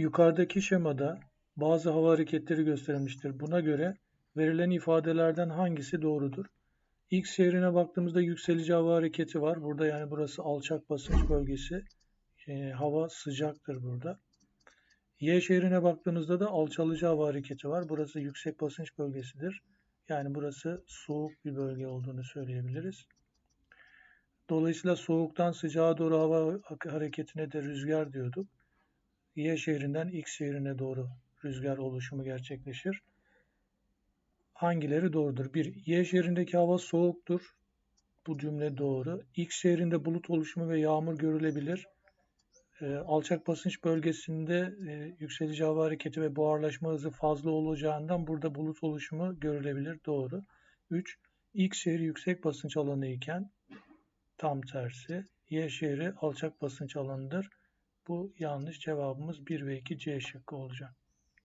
Yukarıdaki şemada bazı hava hareketleri gösterilmiştir. Buna göre verilen ifadelerden hangisi doğrudur? X şehrine baktığımızda yükselici hava hareketi var. Burada yani burası alçak basınç bölgesi. E, hava sıcaktır burada. Y şehrine baktığımızda da alçalıcı hava hareketi var. Burası yüksek basınç bölgesidir. Yani burası soğuk bir bölge olduğunu söyleyebiliriz. Dolayısıyla soğuktan sıcağa doğru hava hareketine de rüzgar diyorduk. Y şehrinden X şehrine doğru rüzgar oluşumu gerçekleşir. Hangileri doğrudur? 1. Y şehrindeki hava soğuktur. Bu cümle doğru. X şehrinde bulut oluşumu ve yağmur görülebilir. E, alçak basınç bölgesinde e, yükselici hava hareketi ve buharlaşma hızı fazla olacağından burada bulut oluşumu görülebilir. Doğru. 3. X şehri yüksek basınç alanı iken tam tersi. Y şehri alçak basınç alanıdır. Bu yanlış cevabımız 1 ve 2 C şıkkı olacak.